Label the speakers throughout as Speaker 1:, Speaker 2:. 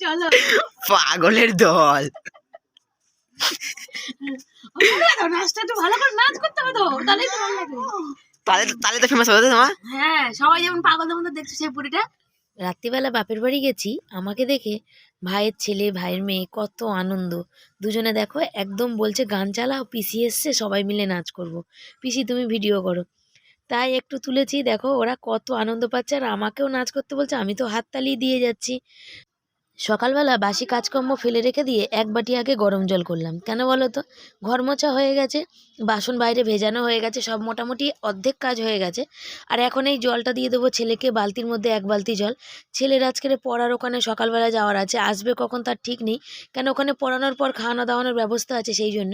Speaker 1: চলো।
Speaker 2: পাগলের দল।
Speaker 1: নাচটা একটু ভালো করে নাচ করতে হবে তো তাহলেই তো ভালো লাগে
Speaker 2: তাহলে তাহলে তো ফেমাস হবে তোমার?
Speaker 1: হ্যাঁ সবাই যেমন পাগলের মধ্যে দেখছ সেই পুরীটা।
Speaker 3: রাত্রিবেলা বাপের বাড়ি গেছি আমাকে দেখে ভাইয়ের ছেলে ভাইয়ের মেয়ে কত আনন্দ। দুজনে দেখো একদম বলছে গান চালাও পিসি এসছে সবাই মিলে নাচ করব। পিসি তুমি ভিডিও করো। তাই একটু তুলেছি। দেখো, ওরা কত আনন্দ পাচ্ছে আর আমাকেও নাচ করতে বলছে, আমি তো হাততালি দিয়ে যাচ্ছি। সকালবেলা বাসি কাজকর্ম ফেলে রেখে দিয়ে এক বাটি আগে গরম জল করলাম। কেন বলো তো? ঘর মোছা হয়ে গেছে। বাসন বাইরে ভেজানো হয়ে গেছে, সব মোটামুটি অর্ধেক কাজ হয়ে গেছে। আর এখন এই জলটা দিয়ে দেবো ছেলেকে বালতির মধ্যে এক বালতি জল। ছেলের আজকের পড়ার ওখানে সকালবেলা যাওয়ার আছে, আসবে কখন তার ঠিক নেই। কেন ওখানে পড়ানোর পর খাওয়ানো দাওয়ানোর ব্যবস্থা আছে সেই জন্য।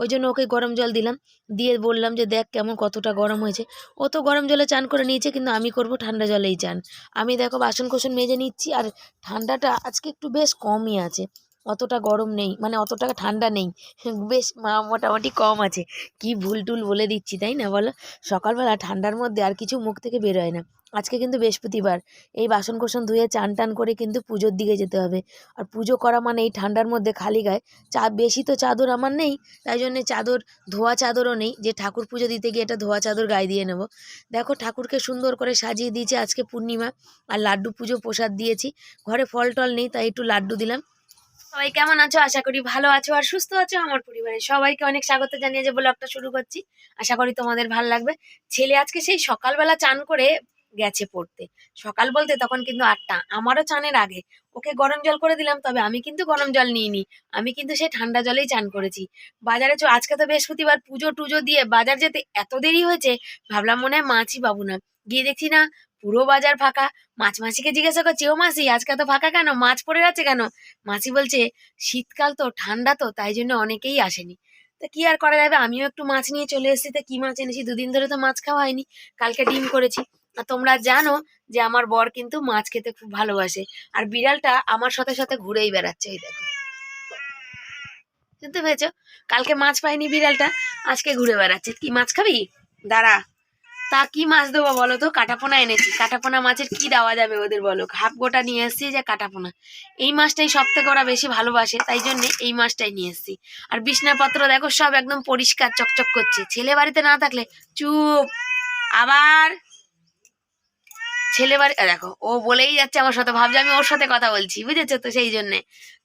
Speaker 3: ওই জন্য ওকে গরম জল দিলাম, দিয়ে বললাম যে দেখ কেমন কতটা গরম হয়েছে। ও তো গরম জলে চান করে নিয়েছে, কিন্তু আমি করব ঠান্ডা জলেই চান। আমি দেখো বাসন কোসন মেজে নিচ্ছি, আর ঠান্ডাটা আজকে একটু বেশ কমই আছে। অতটা গরম নেই মানে অতটা ঠান্ডা নেই। বেশ মোটামুটি কম আছে। কি ভুল টুল বলে দিচ্ছি, তাই না বলো? সকালবেলা ঠান্ডার মধ্যে আর কিছু মুখ থেকে বেরোয় না। আজকে কিন্তু বৃহস্পতিবার। এই বাসন কোসন ধুয়ে চান টান করে কিন্তু পুজোর দিকে যেতে হবে। আর পুজো করা মানে এই ঠান্ডার মধ্যে খালি গায়ে। চা, বেশি তো চাদর আমার নেই, তাই জন্যে চাদর, ধোয়া চাদরও নেই। যে ঠাকুর পুজো দিতে গিয়ে এটা ধোয়া চাদর গায়ে দিয়ে নেব। দেখো ঠাকুরকে সুন্দর করে সাজিয়ে দিয়েছি আজকে পূর্ণিমা। আর লাড্ডু পুজো প্রসাদ দিয়েছি। ঘরে ফল টল নেই, তাই একটু লাড্ডু দিলাম। সবাই কেমন আছো? আশা করি ভালো আছো আর সুস্থ আছো। আমার পরিবারে সবাইকে অনেক স্বাগত জানিয়ে যে ব্লগটা শুরু করছি। আশা করি তোমাদের ভালো লাগবে। ছেলে আজকে সেই সকালবেলা চান করে গেছে পড়তে। সকাল বলতে তখন কিন্তু আটটা। আমারও চানের আগে। ওকে গরম জল করে দিলাম, তবে আমি কিন্তু গরম জল নিইনি। আমি কিন্তু সেই ঠান্ডা জলেই চান করেছি। বাজারে চো আজকে তো বৃহস্পতিবার, পুজো টুজো দিয়ে বাজার যেতে এত দেরি হয়েছে, ভাবলাম মনে হয় মাছই পাবো না গিয়ে দেখছি না পুরো বাজার ফাঁকা। মাছ মাসিকে জিজ্ঞাসা করছি, ও মাসি, আজকে তো ফাঁকা কেন? মাছ পড়ে আছে কেন? মাসি বলছে, শীতকাল তো, ঠান্ডা তো, তাই জন্য অনেকেই আসেনি। তা কি আর করা যাবে? আমিও একটু মাছ নিয়ে চলে এসেছি, তা কি মাছ এনেছি? দুদিন ধরে তো মাছ খাওয়া হয়নি। কালকে ডিম করেছি। আর তোমরা জানো যে আমার বর কিন্তু মাছ খেতে খুব ভালোবাসে। আর বিড়ালটা আমার সাথে সাথে ঘুরেই বেড়াচ্ছে, এই দেখো। শুনতে পেয়েছ? কালকে মাছ পাইনি বিড়ালটা, আজকে ঘুরে বেড়াচ্ছে। কি মাছ খাবি? দাঁড়া। তা কি মাছ দেবো বলো তো? কাটাপোনা এনেছি। কাটাপোনা মাছের কি দেওয়া যাবে ওদের বলো? হাফ গোটা নিয়ে এসেছি যে কাটাপোনা। এই মাছটাই সব থেকে ওরা বেশি ভালোবাসে, তাই জন্য এই মাছটাই নিয়ে এসেছি। আর বিছনাপত্র দেখো, সব একদম পরিষ্কার চকচক করছে। ছেলে বাড়িতে না থাকলে চুপ। আবার ছেলে বাড়ি দেখো, ও বলেই যাচ্ছে আমার সাথে, ভাবছে আমি ওর সাথে কথা বলছি, বুঝেছ তো? সেই জন্যে।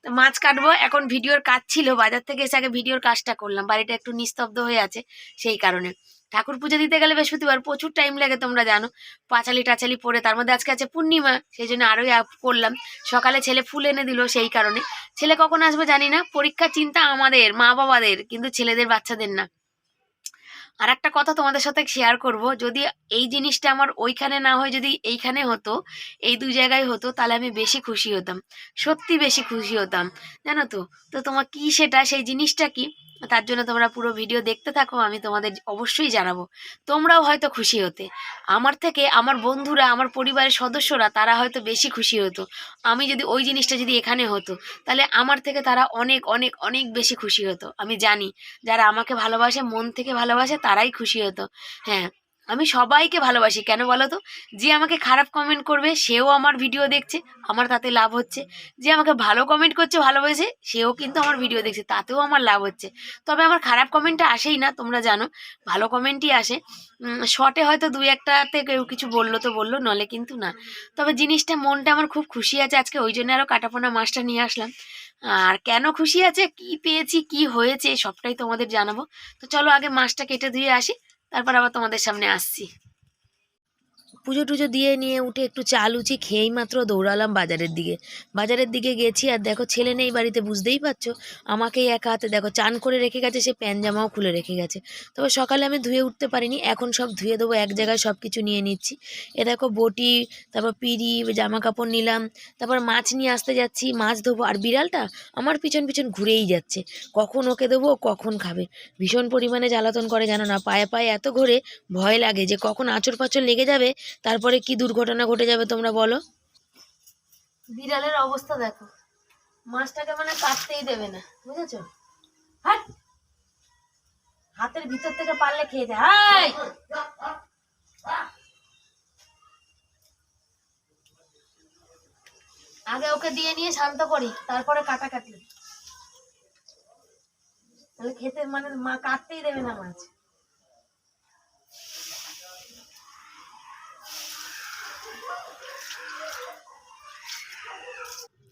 Speaker 3: তো মাছ কাটবো, এখন ভিডিওর কাজ ছিল, বাজার থেকে এসে আগে ভিডিওর কাজটা করলাম। বাড়িটা একটু নিস্তব্ধ হয়ে আছে, সেই কারণে। ঠাকুর পুজো দিতে গেলে বৃহস্পতিবার প্রচুর টাইম লাগে তোমরা জানো। পাঁচালি টাচালি পরে তার মধ্যে আজকে আছে পূর্ণিমা, সেই জন্য আরোই করলাম। সকালে ছেলে ফুল এনে দিল সেই কারণে। ছেলে কখন আসবে জানি না, পরীক্ষার চিন্তা আমাদের মা বাবাদের কিন্তু ছেলেদের, বাচ্চাদের না। আর একটা কথা তোমাদের সাথে শেয়ার করব, যদি এই জিনিসটা আমার ওইখানে না হয়, যদি এইখানে হতো, এই দুই জায়গায় হতো, তাহলে আমি বেশি খুশি হতাম। সত্যি বেশি খুশি হতাম, জানো তো? তো তোমার কি সেটা? সেই জিনিসটা কি? তার জন্য তোমরা পুরো ভিডিও দেখতে থাকো, আমি তোমাদের অবশ্যই জানাব। তোমরাও হয়তো খুশি হতে। আমার থেকে আমার বন্ধুরা, আমার পরিবারের সদস্যরা, তারা হয়তো বেশি খুশি হতো। আমি যদি ওই জিনিসটা যদি এখানে হতো, তাহলে আমার থেকে তারা অনেক অনেক অনেক বেশি খুশি হতো। আমি জানি, যারা আমাকে ভালোবাসে, মন থেকে ভালোবাসে, তারাই খুশি হতো। হ্যাঁ আমি সবাইকে ভালোবাসি, কেন বলো তো যে আমাকে খারাপ কমেন্ট করবে, সেও আমার ভিডিও দেখছে, আমার তাতে লাভ হচ্ছে। যে আমাকে ভালো কমেন্ট করছে, ভালোবেসে, সেও কিন্তু আমার ভিডিও দেখছে, তাতেও আমার লাভ হচ্ছে। তবে আমার খারাপ কমেন্টটা আসেই না, তোমরা জানো, ভালো কমেন্টই আসে। শর্টে হয়তো দুই একটাতে কেউ কিছু বলল তো বলল, নলে কিন্তু না। তবে জিনিসটা মনটা আমার খুব খুশি আছে, আজকে ওই জন্য আরও কাটাপোনা মাছটা নিয়ে আসলাম। আর কেন খুশি আছে, কি পেয়েছি, কি হয়েছে, সবটাই তোমাদের জানাব। তো চলো আগে মাছটা কেটে ধুয়ে আসি। তারপর আবার তোমাদের সামনে আসছি। পুজো টুজো দিয়ে নিয়ে উঠে একটু চা লুচি খেয়েই মাত্র দৌড়ালাম বাজারের দিকে। বাজারের দিকে গেছি আর দেখো ছেলে নেই বাড়িতে, বুঝতেই পারছ? আমাকেই একা হাতে দেখো, চান করে রেখে গেছে, সে প্যান জামাও খুলে রেখে গেছে। তবে সকালে আমি ধুয়ে উঠতে পারিনি, এখন সব ধুয়ে দেবো, এক জায়গায় সব কিছু নিয়ে নিচ্ছি। এ দেখো বটি, তারপর পিড়ি জামা কাপড় নিলাম, তারপর মাছ নিয়ে আসতে যাচ্ছি, মাছ ধোবো। আর বিড়ালটা আমার পিছন পিছন ঘুরেই যাচ্ছে, কখন ওকে দেবো, কখন খাবে। ভীষণ পরিমাণে জ্বালাতন করে, জানো না, পায়ে পায়ে এত ঘোরে ভয় লাগে যে কখন আঁচড় পাঁচড় লেগে যাবে তারপরে কি দুর্ঘটনা ঘটে যাবে তোমরা বলো? বিড়ালের অবস্থা দেখো। মাছটাকে মানে কাটতেই দেবে না, বুঝেছ? হাতের ভিতর থেকে পারলে খেয়ে যায়। হাই! আগে ওকে দিয়ে নিয়ে শান্ত করি, তারপরে কাটা কাটি তাহলে খেতে মানে মা কাটতেই দেবে না মাছ।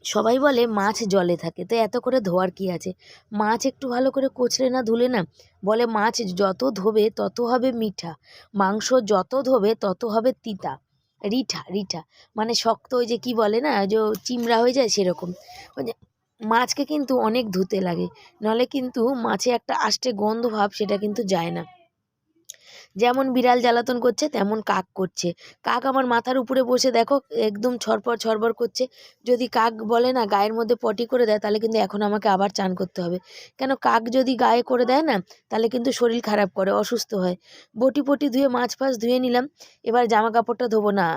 Speaker 3: সবাই বলে মাছ জলে থাকে, তো এত করে ধোয়ার কি আছে? মাছ একটু ভালো করে কচলে না ধুলে না? বলে মাছ যত ধোবে তত হবে মিঠা, মাংস যত ধোবে তত হবে তিতা। রিঠা রিঠা মানে শক্ত ওই যে কি বলে না, যে চিমড়া হয়ে যায় সেরকম। মাছকে কিন্তু অনেক ধুতে লাগে নাহলে কিন্তু মাছে একটা আষ্টে গন্ধ ভাব সেটা কিন্তু যায় না। যেমন বিড়াল জ্বালাতন করছে, তেমন কাক করছে। কাক আমার মাথার উপরে বসে দেখো, একদম ছড়পড় ছড়বড় করছে। যদি কাক বলে না, গায়ের মধ্যে পটি করে দেয়, তাহলে কিন্তু এখন আমাকে আবার চান করতে হবে। কেন কাক যদি গায়ে করে দেয় না, তাহলে কিন্তু শরীর খারাপ করে, অসুস্থ হয়। বটি পটি ধুয়ে, মাছ ফাছ ধুয়ে নিলাম। এবার জামা কাপড়টা ধোবো না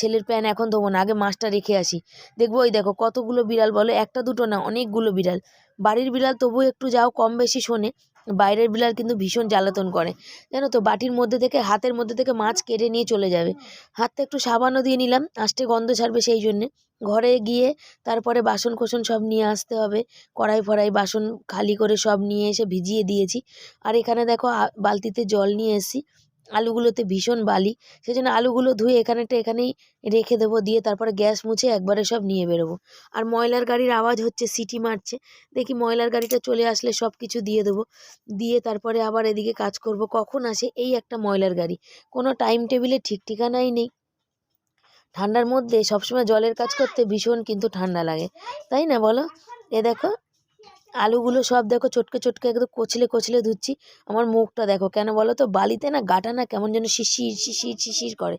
Speaker 3: ছেলের প্যান্ট এখন ধোবো না, আগে মাছটা রেখে আসি। দেখব ওই দেখো, কতগুলো বিড়াল বলো, একটা দুটো না, অনেকগুলো বিড়াল। বাড়ির বিড়াল তবুও একটু যাও, কম বেশি শোনে। বাইরের বিড়াল কিন্তু ভীষণ জ্বালাতন করে। জানো তো, বাটির মধ্যে থেকে, হাতের মধ্যে থেকে মাছ কেটে নিয়ে চলে যাবে। হাতটা একটু সাবানও দিয়ে নিলাম আষ্টে গন্ধ ছাড়বে সেই জন্যে। ঘরে গিয়ে তারপরে বাসন কোসন সব নিয়ে আসতে হবে। কড়াই ফড়াই, বাসন খালি করে সব নিয়ে এসে ভিজিয়ে দিয়েছি। আর এখানে দেখো বালতিতে জল নিয়ে এসেছি। আলুগুলোতে ভীষণ বালি। সেই জন্য আলুগুলো ধুয়ে এখানেটা এখানেই রেখে দেবো, দিয়ে তারপরে গ্যাস মুছে একবারে সব নিয়ে বেরোবো। আর ময়লার গাড়ির আওয়াজ হচ্ছে, সিটি মারছে। দেখি ময়লার গাড়িটা চলে আসলে সব কিছু দিয়ে দেবো। দিয়ে তারপরে আবার এদিকে কাজ করব, কখন আসে এই একটা ময়লার গাড়ি। কোনো টাইম টেবিলে ঠিক ঠিকানাই নেই। ঠান্ডার মধ্যে সবসময় জলের কাজ করতে ভীষণ কিন্তু ঠান্ডা লাগে। তাই না বলো? এ দেখো আলুগুলো সব দেখো চটকে চটকে একদম কচলে কচলে ধুচ্ছি। আমার মুখটা দেখো, কেন বলো তো? বালিতে না গাটা না কেমন যেন শিশির শিশির শিশির করে।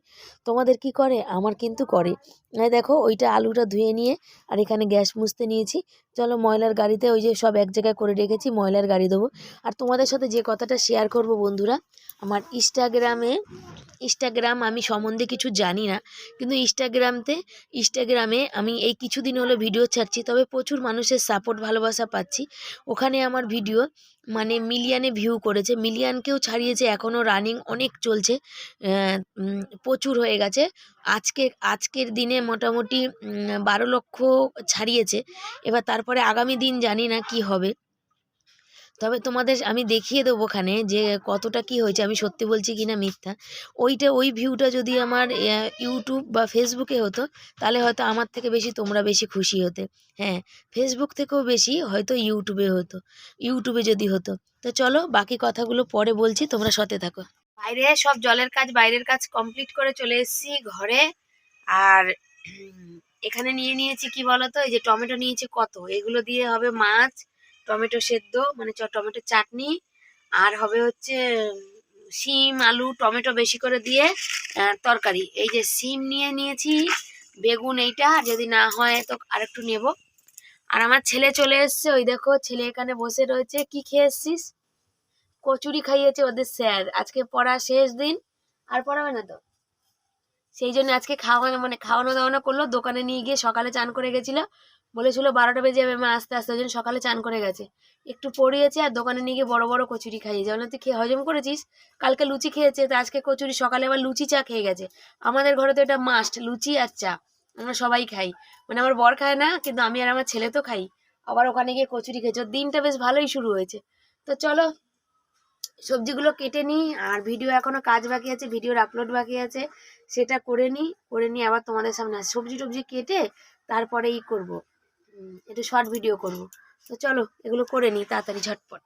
Speaker 3: তোমাদের কি করে? আমার কিন্তু করে। এই দেখো ওইটা আলুটা ধুয়ে নিয়ে আর এখানে গ্যাস মুছতে নিয়েছি। চলো ময়লার গাড়িতে ওই যে সব এক জায়গায় করে রেখেছি, ময়লার গাড়ি দেবো। আর তোমাদের সাথে যে কথাটা শেয়ার করব বন্ধুরা, আমার ইনস্টাগ্রামে, ইনস্টাগ্রাম আমি সম্বন্ধে কিছু জানি না, কিন্তু ইনস্টাগ্রামতে, ইনস্টাগ্রামে আমি এই কিছুদিন হলো ভিডিও ছাড়ছি, তবে প্রচুর মানুষের সাপোর্ট ভালোবাসা পাচ্ছি। ওখানে আমার ভিডিও মানে মিলিয়ানে ভিউ করেছে। মিলিয়ানকেও ছাড়িয়েছে এখনও রানিং অনেক চলছে প্রচুর হয়ে গেছে। আজকে, আজকের দিনে মোটামুটি বারো লক্ষ ছাড়িয়েছে। এবার তারপরে আগামী দিন জানি না কি হবে। তবে তোমাদের আমি দেখিয়ে দেবো ওখানে যে কতটা কি হয়েছে, আমি সত্যি বলছি কি না মিথ্যা। ওইটা, ওই ভিউটা যদি আমার ইউটিউব বা ফেসবুকে হতো, তাহলে হয়তো আমার থেকে বেশি তোমরা বেশি খুশি হতে। হ্যাঁ ফেসবুক থেকেও বেশি হয়তো ইউটিউবে হতো ইউটিউবে যদি হতো। তো চলো, বাকি কথাগুলো পরে বলছি, তোমরা সতে থাকো। বাইরে সব জলের কাজ, বাইরের কাজ কমপ্লিট করে চলে এসেছি ঘরে। আর এখানে নিয়ে নিয়েছি কি বলতো, এই যে টমেটো নিয়েছি কত, এগুলো দিয়ে হবে মাছ। টমেটো সেদ্ধ মানে টমেটো চাটনি, আর হবে হচ্ছে, শিম, আলু, টমেটো বেশি করে দিয়ে তরকারি। এই যে শিম নিয়ে নিয়েছি, বেগুন এইটা যদি না হয় তো আরেকটু নেব। আর আমার ছেলে চলে এসছে, ওই দেখো, ছেলে এখানে বসে রয়েছে। কি খেয়ে এসছিস? কচুরি খাইয়েছে ওদের স্যার। আজকে পড়া শেষ দিন, আর পড়াবে না তো? সেই জন্য আজকে খাওয়ানো মানে খাওয়ানো দাওয়ানো করল, দোকানে নিয়ে গিয়ে সকালে চান করে গেছিল। বলেছিল বারোটা বেজে যাবে মা আস্তে আস্তে, ওই জন্য সকালে চান করে গেছে। একটু পড়িয়েছে আর দোকানে নিয়ে গিয়ে বড় বড় কচুরি খাইয়েছে বলে তুই খেয়ে হজম করেছিস? কালকে লুচি খেয়েছে, তো আজকে কচুরি, সকালে আবার লুচি চা খেয়ে গেছে। আমাদের ঘরে তো এটা মাস্ট লুচি আর চা। আমরা সবাই খাই। মানে আমার বর খায় না, কিন্তু আমি আর আমার ছেলে তো খাই। আবার ওখানে গিয়ে কচুরি খেয়েছে। দিনটা বেশ ভালোই শুরু হয়েছে। তো চলো, সবজিগুলো কেটে নিই, আর ভিডিও এখনও কাজ বাকি আছে ভিডিওর আপলোড বাকি আছে। সেটা করে নিই, করে নিয়ে আবার তোমাদের সামনে। সবজি টবজি কেটে তারপরে ই করব। একটু শর্ট ভিডিও করব। তো চলো এগুলো করে নিই তাড়াতাড়ি ঝটপট।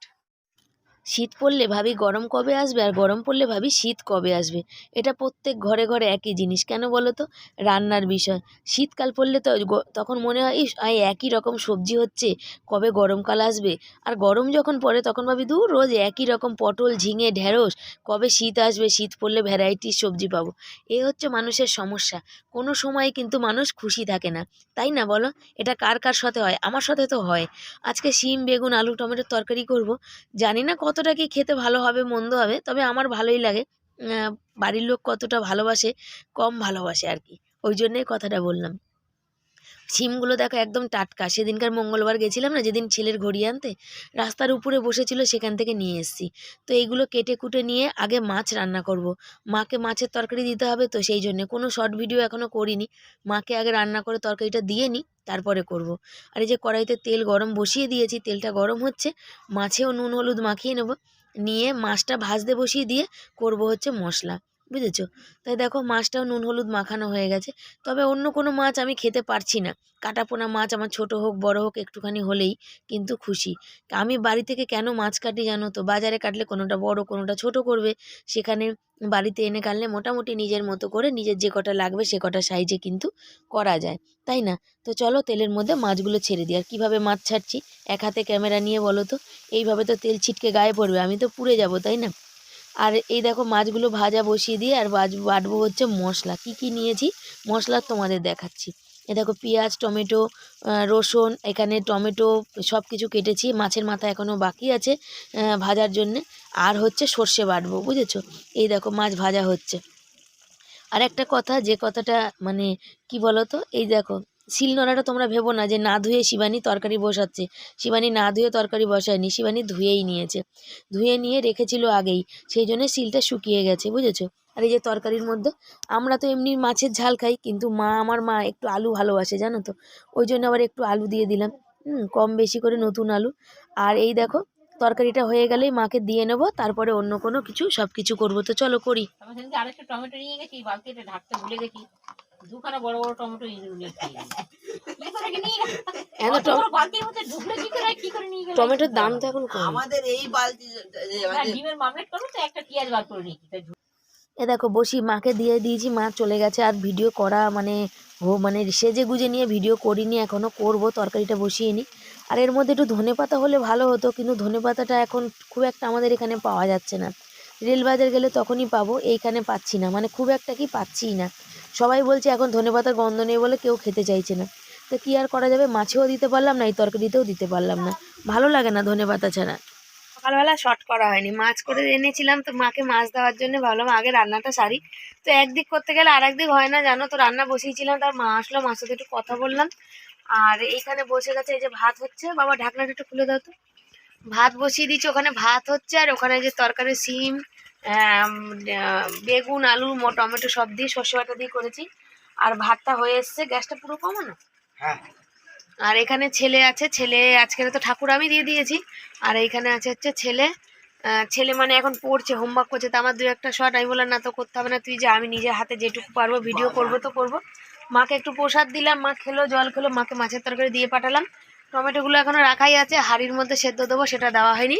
Speaker 3: শীত পড়লে ভাবি গরম কবে আসবে আর গরম পড়লে ভাবি শীত কবে আসবে? এটা প্রত্যেক ঘরে ঘরে একই জিনিস, কেন বলো তো? রান্নার বিষয়। শীতকাল পড়লে তো তখন মনে হয়, ইস একই রকম সবজি হচ্ছে, কবে গরমকাল আসবে? আর গরম যখন পড়ে তখন ভাবি দূর রোজ একই রকম পটল, ঝিঙে, ঢেঁড়স, কবে শীত আসবে? শীত পড়লে ভ্যারাইটির সবজি পাবো। এ হচ্ছে মানুষের সমস্যা। কোনো সময় কিন্তু মানুষ খুশি থাকে না। তাই না বলো? এটা কার কার সাথে হয়? আমার সাথে তো হয়। আজকে শিম, বেগুন, আলু, টমেটোর তরকারি করব। জানি না কতটা কি খেতে ভালো হবে, মন্দ হবে, তবে আমার ভালোই লাগে। বাড়ির লোক কতটা ভালোবাসে, কম ভালোবাসে আর কি। ওই জন্যেই কথাটা বললাম। সিমগুলো দেখো একদম টাটকা। সেদিনকার মঙ্গলবার গেছিলাম না, যেদিন ছেলের ঘড়ি আনতে, রাস্তার উপরে বসেছিল, সেখান থেকে নিয়ে এসেছি। তো এইগুলো কেটে কুটে নিয়ে আগে মাছ রান্না করব। মাকে মাছের তরকারি দিতে হবে তো সেই জন্যে। কোনো শর্ট ভিডিও এখনও করিনি। মাকে আগে রান্না করে তরকারিটা দিয়ে নিই, তারপরে করব। আর এই যে কড়াইতে তেল গরম বসিয়ে দিয়েছি, তেলটা গরম হচ্ছে, মাছেও নুন হলুদ মাখিয়ে নেব। নিয়ে মাছটা ভাজতে বসিয়ে দিয়ে করব হচ্ছে মশলা। বুঝেছ? তাই দেখো মাছটাও নুন, হলুদ মাখানো হয়ে গেছে। তবে অন্য কোনো মাছ আমি খেতে পারছি না। কাটাপোনা মাছ আমার ছোট হোক, বড় হোক, একটুখানি হলেই কিন্তু খুশি। আমি বাড়ি থেকে কেন মাছ কাটি জানো তো? বাজারে কাটলে কোনোটা বড়, কোনোটা ছোট করবে। সেখানে বাড়িতে এনে কাটলে মোটামুটি নিজের মতো করে, নিজের যে কটা লাগবে সে কটা সাইজে কিন্তু করা যায়। তাই না? তো চলো তেলের মধ্যে মাছগুলো ছেড়ে দিই। আর কীভাবে মাছ ছাড়ছি? এক হাতে ক্যামেরা নিয়ে বলো তো। এইভাবে তো তেল ছিটকে গায়ে পড়বে। আমি তো পুড়ে যাব, তাই না? আর এই দেখো মাছগুলো ভাজা বসিয়ে দিয়ে আর বাটবো হচ্ছে মশলা। কি কি নিয়েছি? মশলা তোমাদের দেখাচ্ছি। এ দেখো পেঁয়াজ, টমেটো রসুন, এখানে টমেটো সব কিছু কেটেছি। মাছের মাথা এখনও বাকি আছে ভাজার জন্যে। আর হচ্ছে সর্ষে বাটবো, বুঝেছ? এই দেখো মাছ ভাজা হচ্ছে। আর একটা কথা, যে কথাটা মানে কি বলো তো এই দেখো শিলনোড়াটা তোমরা ভেবো না যে না ধুয়ে শিবানী তরকারি বসাচ্ছে। শিবানী না ধুয়ে তরকারি বসায়নি, শিবানী ধুয়েই নিয়েছে। ধুয়ে নিয়ে রেখেছিল আগেই, সেই জন্য শিলটা শুকিয়ে গেছে, বুঝেছ? আর এই যে তরকারির মধ্যে, আমরা তো এমনি মাছের ঝাল খাই, কিন্তু মা আমার মা একটু আলু ভালোবাসে, জানো তো? ওই জন্য আবার একটু আলু দিয়ে দিলাম। হুম, কম বেশি করে নতুন আলু। আর এই দেখো, তরকারিটা হয়ে গেলেই মাকে দিয়ে নেব, তারপরে অন্য কোনো কিছু সব কিছু করব। তো চলো করি।
Speaker 1: টমেটো নিয়ে গেছি ঢাকতে ভুলে গেছি। দুখানা বড় বড় টমেটো
Speaker 3: টমেটোর দাম তো এখন
Speaker 2: আমাদের এই বালতি
Speaker 1: হ্যাঁ, ডিমের মামলেট করব তো একটা পেঁয়াজ বার করে নিয়েছি
Speaker 3: এ দেখো বসি মাকে দিয়ে দিয়েছি মা চলে গেছে আর ভিডিও করা মানে হো মানে সেজে গুজে নিয়ে ভিডিও করিনি এখনও করব তরকারিটা বসিয়ে নিই। আর এর মধ্যে একটু ধনে পাতা হলে ভালো হতো কিন্তু ধনে পাতাটা এখন খুব একটা আমাদের এখানে পাওয়া যাচ্ছে না। রেলবাজার গেলে তখনই পাবো এইখানে পাচ্ছি না মানে খুব একটা কি পাচ্ছিই না। সবাই বলছে, এখন ধনে পাতার গন্ধ নেই বলে কেউ খেতে চাইছে না। তো কী আর করা যাবে? মাছেও দিতে পারলাম না, এই তরকারিতেও দিতে পারলাম না। ভালো লাগে না ধনে পাতা ছাড়া। সকালবেলা শর্ট করা হয়নি। মাছ করে এনেছিলাম তো মাকে মাছ দেওয়ার জন্য ভাবলাম আগে রান্নাটা সারি। তো একদিক করতে গেলে আর একদিক হয় না, জানো তো, রান্না বসিয়েছিলাম, তার মা আসলো, মার সাথে একটু কথা বললাম। আর এইখানে বসে গেছে, এই যে ভাত হচ্ছে, বাবা ঢাকনাটা একটু খুলে দাও তো। ভাত বসিয়ে দিচ্ছি ওখানে ভাত হচ্ছে, আর ওখানে যে তরকারি সিম বেগুন আলু ম- টমেটো সব দিয়ে সর্ষে বাটা দিয়ে করেছি। আর ভাতটা হয়ে এসছে গ্যাসটা পুরো কমানো
Speaker 2: হ্যাঁ।
Speaker 3: আর এখানে ছেলে আছে ছেলে আজকে তো ঠাকুর আমি দিয়ে দিয়েছি। আর এইখানে আছে হচ্ছে ছেলে ছেলে মানে এখন পড়ছে হোমওয়ার্ক করছে তো আমার দু একটা শট আমি বললাম না তো করতে হবে না তুই যে আমি নিজের হাতে যেটুকু পারব ভিডিও করব তো করব। মাকে একটু প্রসাদ দিলাম মা খেলো জল খেলো মাকে মাছের তরকারি দিয়ে পাঠালাম। টমেটোগুলো এখনও রাখাই আছে হাঁড়ির মধ্যে সেদ্ধ দেবো সেটা দেওয়া হয়নি।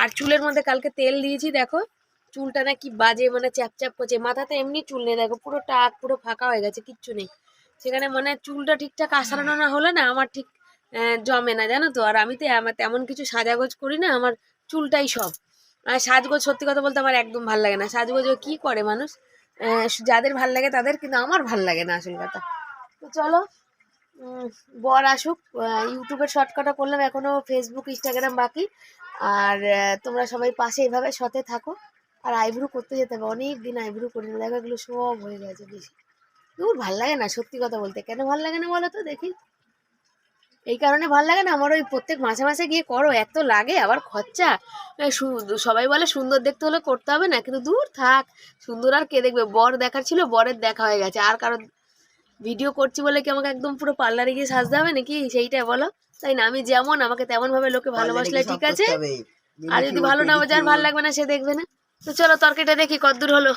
Speaker 3: আর চুলের মধ্যে কালকে তেল দিয়েছি দেখো। চুলটা না কি বাজে মানে চ্যাপ চ্যাপ করছে। মাথাতে এমনি চুল নেই, দেখো, পুরো টাক, পুরো ফাঁকা হয়ে গেছে, কিচ্ছু নেই। সেখানে মানে চুলটা ঠিকঠাক আসানো না হলে না আমার ঠিক জমে না, জানো তো? আর আমি তো আমার তেমন কিছু সাজাগোজ করি না, আমার চুলটাই সব। আর সাজগোজ সত্যি কথা বলতে আমার একদম ভালো লাগে না। সাজগোজ কী করে মানুষ? যাদের ভালো লাগে তাদের, কিন্তু আমার ভালো লাগে না আসল কথা। তো চলো বর আসুক ইউটিউবের শর্টকাটও করলাম এখনও ফেসবুক ইনস্টাগ্রাম বাকি। আর তোমরা সবাই পাশে এভাবে সতে থাকো। আর আইব্রু করতে যেতে হবে। অনেক দিন আইব্রু করি না। দেখো এগুলো সব হয়ে গেছে বেশি। দূর ভালো লাগে না সত্যি কথা বলতে। কেন ভালো লাগে না বলো তো? দেখি। এই কারণে ভালো লাগে না? আমার ওই প্রত্যেক মাসে মাসে গিয়ে করো। এত লাগে আবার খরচা। সবাই বলে সুন্দর দেখতে হলে করতে হবে না কিন্তু দূর থাক। সুন্দর আর কে দেখবে? বর দেখার ছিল বরের দেখা হয়ে গেছে। আর কারও ভিডিও করছি বলে কি আমাকে একদম পুরো পার্লারে গিয়ে সাজতে হবে নাকি? সেইটাই বলো। তাই না? আমি যেমন আমাকে তেমন ভাবে লোকে ভালোবাসলে ঠিক আছে। আর যদি ভালো না বাজার ভালো লাগবে না সে দেখবে না। তো চলো তরকারিটা দেখি কদ্দূর হলো।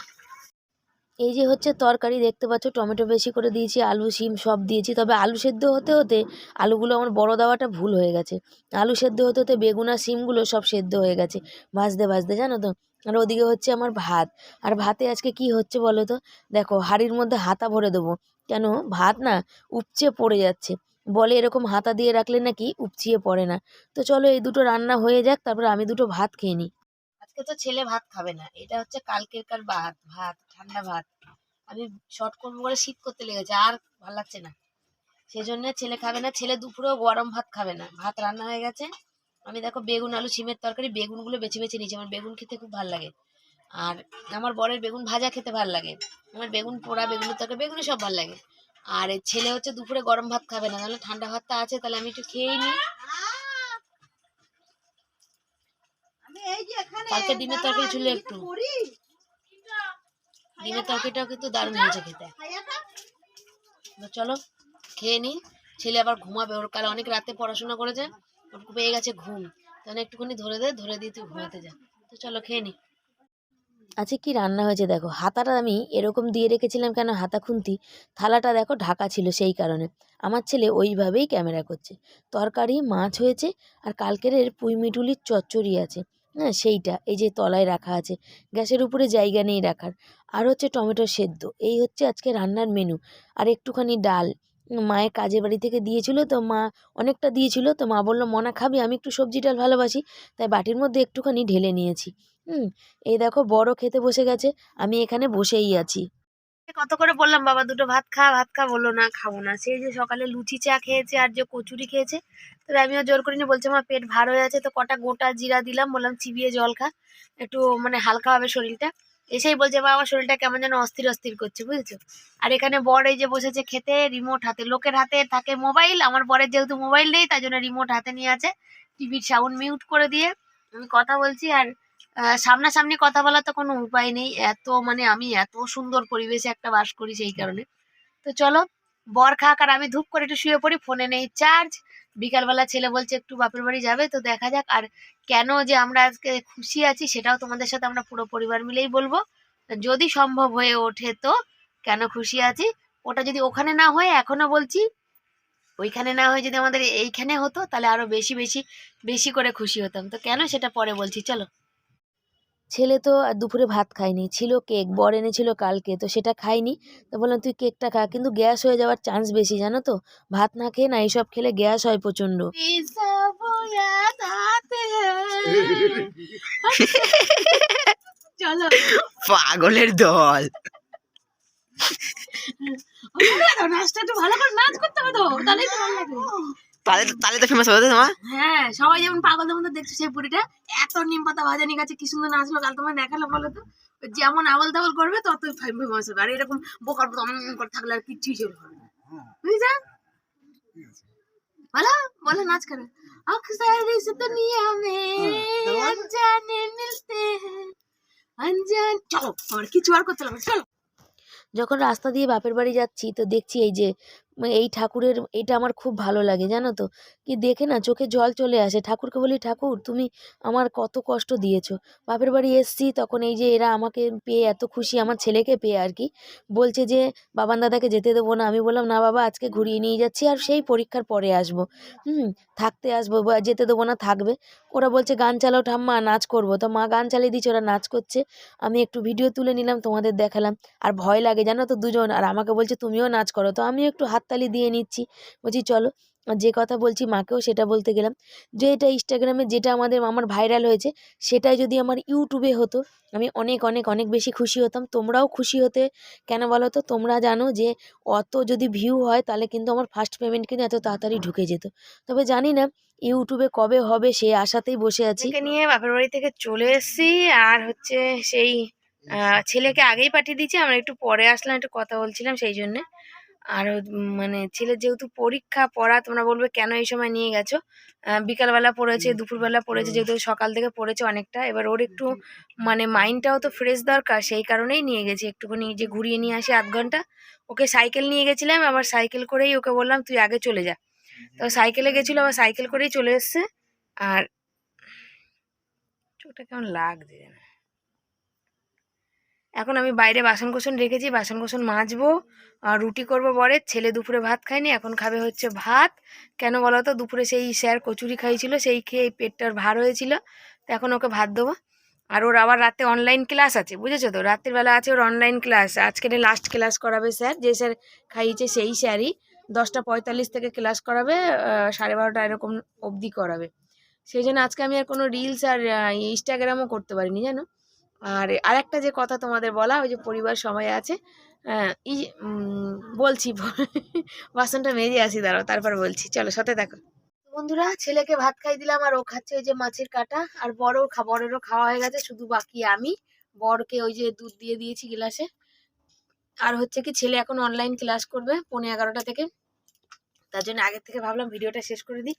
Speaker 3: এই যে হচ্ছে তরকারি, দেখতে পাচ্ছ টমেটো বেশি করে দিয়েছি, আলু, শিম সব দিয়েছি। তবে আলু সেদ্ধ হতে হতে আলুগুলো আমার বড় দেওয়াটা ভুল হয়ে গেছে। আলু সেদ্ধ হতে হতে বেগুন আর শিমগুলো সব সেদ্ধ হয়ে গেছে, ভাজতে ভাজতে, জানো তো? আর ওদিকে হচ্ছে আমার ভাত। আর ভাতে আজকে কি হচ্ছে বলো তো? দেখো, হাঁড়ির মধ্যে হাতা ভরে দেবো। কেন? ভাত না উপচে পড়ে যাচ্ছে। বলে এরকম হাতা দিয়ে রাখলে নাকি উপচিয়ে পড়ে না। তো চলো এই দুটো রান্না হয়ে যাক, তারপর আমি দুটো ভাত খেয়ে নিই। আজকে তো ছেলে ভাত খাবে না। এটা হচ্ছে কালকেরকার ভাত ভাত, ঠান্ডা ভাত। আমি শর্ট করব বলে শীত করতে লেগেছে, আর ভালো লাগছে না। সেই জন্য ছেলে খাবে না, ছেলে দুপুরেও গরম ভাত খাবে না। ভাত রান্না হয়ে গেছে। আমি দেখো বেগুন, আলু, সিমের তরকারি, বেগুনগুলো বেছে বেছে নিয়েছি। আমার বেগুন খেতে খুব ভালো লাগে। আর আমার বরের বেগুন ভাজা খেতে ভালো লাগে। আমার বেগুন পোড়া, বেগুনের তরকারি বেগুনই সব ভালো লাগে। আর ছেলে হচ্ছে দুপুরে গরম ভাত খাবে না। তাহলে ঠান্ডা ভাতটা আছে, তাহলে আমি একটু খেয়েই নিই। কালকে ডিমের তরকারি ছিল একটু। ডিমের তরকারিটাও কিন্তু দারুণ হয়েছে খেতে। চলো খেয়ে নি। ছেলে আবার ঘুমাবে ওর কাল অনেক রাতে পড়াশোনা করেছে ওর পেয়ে গেছে ঘুম। তাহলে একটুখানি ধরে দে ধরে দিয়ে তুই ঘুমাতে যা। তো চলো খেয়ে নি। আজকে কি রান্না হয়েছে দেখো? হাতাটা আমি এরকম দিয়ে রেখেছিলাম কেন? হাতা খুন্তি। থালাটা দেখো ঢাকা ছিল সেই কারণে। আমার ছেলে ওইভাবেই ক্যামেরা করছে। তরকারি মাছ হয়েছে আর কালকের এর পুঁইমিটুলির চচ্চড়ি আছে। হ্যাঁ সেইটা। এই যে তলায় রাখা আছে, গ্যাসের উপরে জায়গা নেই রাখার। আর হচ্ছে টমেটো সেদ্ধ। এই হচ্ছে আজকে রান্নার মেনু আর একটুখানি ডাল। মায়ের কাজের বাড়ি থেকে দিয়েছিল, তো মা অনেকটা দিয়েছিল, তো মা বলল, মনা, খাবি? আমি একটু সবজি ডাল ভালোবাসি। তাই বাটির মধ্যে একটুখানি ঢেলে নিয়েছি। হুম, এই দেখো বড় খেতে বসে গেছে, আমি এখানে বসেই আছি। কত করে বললাম, বাবা, দুটো ভাত খা ভাত খা, বলল, না, খাব না। সেই যে সকালে লুচি চা খেয়েছে আর যে কচুরি খেয়েছে, তবে আমিও জোর করিনি, বলছে আমার পেট ভার হয়ে আছে, তো কটা গোটা জিরা দিলাম। বললাম, চিবিয়ে জল খা, একটু মানে হালকা হবে শরীরটা। এসেই বলছে, বাবা, আমার শরীরটা কেমন যেন অস্থির অস্থির করছে, বুঝেছ? আর এখানে বর এই যে বসেছে খেতে, রিমোট হাতে, লোকের হাতে থাকে মোবাইল, আমার বরের যেহেতু মোবাইল নেই, তাই জন্য রিমোট হাতে নিয়ে আছে, টিভির সাউন্ড মিউট করে দিয়ে আমি কথা বলছি, আর সামনাসামনি কথা বলার তো কোনো উপায় নেই। এত মানে আমি এত সুন্দর পরিবেশে একটা বাস করি সেই কারণে। তো চলো, বর খাক আর আমি ধূপ করে একটু শুয়ে পড়ি, ফোনে নেই চার্জ বিকালবেলা ছেলে বলছে একটু বাপের বাড়ি যাবে, তো দেখা যাক। আর কেন যে আমরা আজকে খুশি আছি সেটাও তোমাদের সাথে আমরা পুরো পরিবার মিলেই বলব। যদি সম্ভব হয়ে ওঠে তো কেন খুশি আছি? ওটা যদি ওখানে না হয় এখনও বলছি, ওইখানে না হয় যদি আমাদের এইখানে হতো, তাহলে আরও বেশি বেশি বেশি করে খুশি হতাম। তো কেন সেটা পরে বলছি, চলো। ছেলে তো আর দুপুরে ভাত খায়নি ছিল কেক বর এনেছিল কালকে তো সেটা খাইনি তো বললাম তুই কেকটা খা। কিন্তু গ্যাস হয়ে যাওয়ার চান্স বেশি জানো তো? ভাত না খেয়ে না এইসব খেলে গ্যাস হয় প্রচণ্ড
Speaker 2: পাগলের দল।
Speaker 3: নাচটা একটু ভালো করে নাচ করতে হবে তো তাহলেই তো ভালো লাগবে
Speaker 2: তাহলে তো- ফেমাস হবে তোমার?
Speaker 3: হ্যাঁ সবাই যেমন পাগল মধ্যে দেখছ সেই বুড়িটা এত নিম পাতা ভাজানি গাছে কি সুন্দর নাচলো কাল তোমায় দেখালো বলো তো ও যেমন আবল তাবল করবে ততই ফেমাস হবে আর এরকম বোকার মতো উম করে থাকলে আর কিচ্ছুই চলবে না বুঝেছ বলো বলো নাচ করে अक्सर इस दुनिया में अनजाने मिलते हैं अनजान চলো আর কিছু আর করতে হবে না, চলো যখন রাস্তা দিয়ে বাপের বাড়ি যাচ্ছি তো দেখছি এই যে উম, এই ঠাকুরের এটা আমার খুব ভালো লাগে জানো তো কি দেখে না চোখে জল চলে আসে। ঠাকুরকে বলি, ঠাকুর, তুমি আমার কত কষ্ট দিয়েছ। বাপের বাড়ি এসছি, তখন এই যে এরা আমাকে পেয়ে এত খুশি, আমার ছেলেকে পেয়ে আর কি। বলছে যে, বাবান দাদাকে যেতে দেবো না। আমি বললাম, না বাবা, আজকে ঘুরিয়ে নিয়ে যাচ্ছি আর সেই পরীক্ষার পরে আসব। হুম, থাকতে আসব, বা যেতে দেবো না, থাকবে। ওরা বলছে, গান চালাও ঠাম্মা, নাচ করব। তো মা গান চালিয়ে দিচ্ছে, ওরা নাচ করছে। আমি একটু ভিডিও তুলে নিলাম, তোমাদের দেখালাম। আর ভয় লাগে, জানো তো, দুজন। আর আমাকে বলছে, তুমিও নাচ করো। তো আমিও একটু হাততালি দিয়ে নিচ্ছি। বলছি, চলো। যে কথা বলছি মাকেও সেটা বলতে গেলাম। যে এটা ইনস্টাগ্রামে যেটা আমাদের আমার ভাইরাল হয়েছে, সেটাই যদি আমার ইউটিউবে হতো, আমি অনেক অনেক অনেক বেশি খুশি হতাম। তোমরাও খুশি হতে, কেন বলো তো? তোমরা জানো যে অত যদি ভিউ হয়, তাহলে কিন্তু আমার ফার্স্ট পেমেন্ট কিন্তু এত তাড়াতাড়ি ঢুকে যেত। তবে জানি না ইউটিউবে কবে হবে সে আশাতেই বসে আছি। নিয়ে বাপের বাড়ি থেকে চলে এসেছি, আর হচ্ছে সেই ছেলেকে আগেই পাঠিয়ে দিয়েছি। আমরা একটু পরে আসলাম, একটু কথা বলছিলাম, সেই জন্যে। আর মানে ছেলের যেহেতু পরীক্ষা পড়া তোমরা বলবে কেন এই সময় নিয়ে গেছো? বিকালবেলা পড়েছে দুপুরবেলা পড়েছে যেহেতু সকাল থেকে পড়েছে অনেকটা এবার ওর একটু মানে মাইন্ডটাও তো ফ্রেশ দরকার সেই কারণেই নিয়ে গেছি। একটুখানি যে ঘুরিয়ে নিয়ে আসি আধ ঘণ্টা ওকে সাইকেল নিয়ে গেছিলাম আবার সাইকেল করেই ওকে বললাম তুই আগে চলে যা। তো সাইকেলে গেছিল আবার সাইকেল করেই চলে এসছে আর চোখটা কেমন লাগছে যেন। এখন আমি বাইরে বাসন কোসন রেখেছি, বাসন কোসন মাজবো রুটি করব বরের, ছেলে দুপুরে ভাত খায়নি, এখন খাবে হচ্ছে ভাত। কেন বলো তো দুপুরে সেই স্যার কচুরি খাইছিল, সেই খেয়ে পেটটার ভার হয়েছিল, তো এখন ওকে ভাত দেবো। আর ওর আবার রাতে অনলাইন ক্লাস আছে, বুঝেছ তো? রাত্রির বেলা আছে ওর অনলাইন ক্লাস আজকে লাস্ট ক্লাস করাবে স্যার, যে স্যার খাইয়েছে সেই স্যারই। দশটা পঁয়তাল্লিশ থেকে ক্লাস করাবে সাড়ে বারোটা এরকম অবধি করাবে। সেই জন্য আজকে আমি আর কোনো রিলস আর ইনস্টাগ্রামও করতে পারিনি, জানো? আর আরেকটা যে কথা তোমাদের বলা, ওই যে পরিবার সবাই আছে ই বলছি, বাসনটা মেজে আসি, দাঁড়াও, তারপর বলছি, চলো, সাথে দেখো বন্ধুরা, ছেলেকে ভাত খাই দিলাম, আর ও খাচ্ছে ওই যে মাছের কাটা, আর বড় বড়েরও খাওয়া হয়ে গেছে, শুধু বাকি আমি। বরকে ওই যে দুধ দিয়ে দিয়েছি গিলাসে। আর হচ্ছে কি, ছেলে এখন অনলাইন ক্লাস করবে, পৌনে এগারোটা থেকে। তার জন্য আগের থেকে ভাবলাম ভিডিওটা শেষ করে দিই।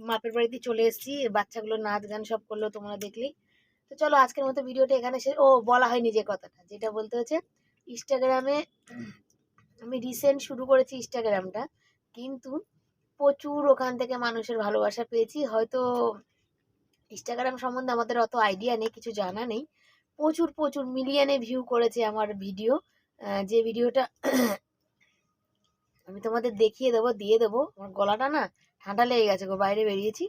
Speaker 3: মাপের বাড়িতে চলে এসেছি, বাচ্চাগুলো নাচ গান সব করল তোমরা দেখলেই। তো চলো আজকের মতো ভিডিওটা এখানে শেষ ও, বলা হয়নি যে কথাটা। যেটা বলতে হচ্ছে ইনস্টাগ্রামে আমি রিসেন্ট শুরু করেছি ইনস্টাগ্রামটা কিন্তু প্রচুর ওখান থেকে মানুষের ভালোবাসা পেয়েছি। হয়তো ইনস্টাগ্রাম সম্বন্ধে আমাদের অত আইডিয়া নেই, কিছু জানা নেই। প্রচুর প্রচুর মিলিয়নে ভিউ করেছে আমার ভিডিও যে ভিডিওটা আমি তোমাদের দেখিয়ে দেবো, দিয়ে দেবো। আমার গলাটা না ঠান্ডা লেগে গেছে গো, বাইরে বেরিয়েছি।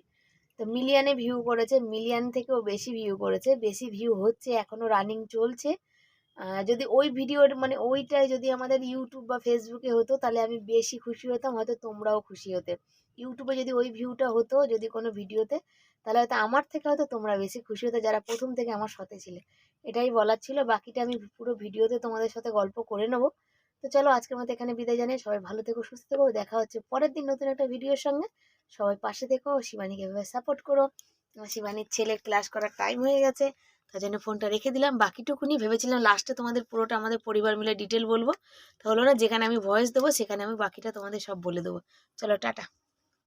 Speaker 3: তো মিলিয়নে ভিউ করেছে, মিলিয়ন থেকেও বেশি ভিউ করেছে, বেশি ভিউ হচ্ছে এখনও রানিং চলছে। যদি ওই ভিডিওর মানে ওইটাই যদি আমাদের ইউটিউব বা ফেসবুকে হতো, তাহলে আমি বেশি খুশি হতাম, হয়তো তোমরাও খুশি হতে। ইউটিউবে যদি ওই ভিউটা হতো, যদি কোনো ভিডিওতে তাহলে হয়তো আমার থেকে হয়তো তোমরা বেশি খুশি হতে, যারা প্রথম থেকে আমার সাথে ছিলে। এটাই বলার ছিল, বাকিটা আমি পুরো ভিডিওতে তোমাদের সাথে গল্প করে নেব। তো চলো আজকের মতো এখানে বিদায় জানাই সবাই ভালো থেকো, সুস্থ থেকো, দেখা হচ্ছে পরের দিন নতুন একটা ভিডিওর সঙ্গে। সবাই পাশে দেখো, শিবানীকে এভাবে সাপোর্ট করো। শিবানীর ছেলের ক্লাস করার টাইম হয়ে গেছে, তার জন্য ফোনটা রেখে দিলাম। বাকিটুকুনি ভেবেছিলাম লাস্টে তোমাদের পুরোটা আমাদের পরিবার মিলে ডিটেল বলব। তাহলে হলো না, যেখানে আমি ভয়েস দেবো, সেখানে আমি বাকিটা তোমাদের সব বলে দেবো। চলো, টাটা।